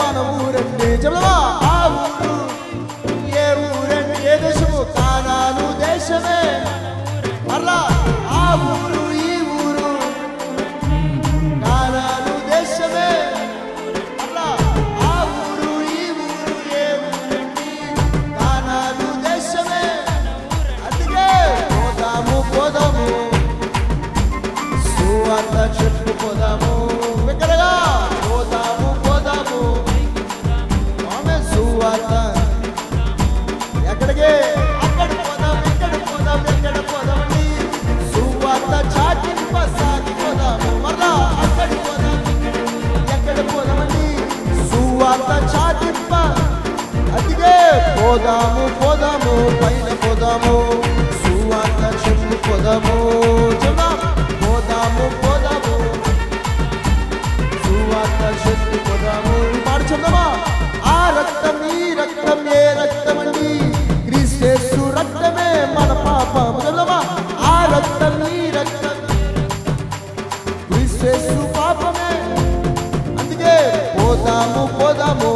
మన ఊరంటే చెప్పవా ఆ ఊరు. ఏ ఊరండి ఏ దేశము? కానాను దేశమే. మరలా ఆ ఊరు ఈ ఊరు. కానాను దేశమే. మరలా ఆ ఊరు ఈ ఊరు. ఏ ఊరండి కానాను దేశమే. అందుకే పోదాము పోదాము. సువార్త చెట్లు పోదాము. పోదాము పోదాము పైన పోదాము. సువార్త చెప్పు పోదాము పోదాము పోదాము. సువార్త చెప్పు పోదాము. పాడు మాట చెప్దామా? ఆ రక్తం ఈ రక్తం ఏ రక్తం అండి క్రీస్తు రక్తమే మన పాపం చెప్దామా? ఆ రక్తం ఈ రక్తం క్రీస్తు పాపమే. అందుకే పోదాము పోదాము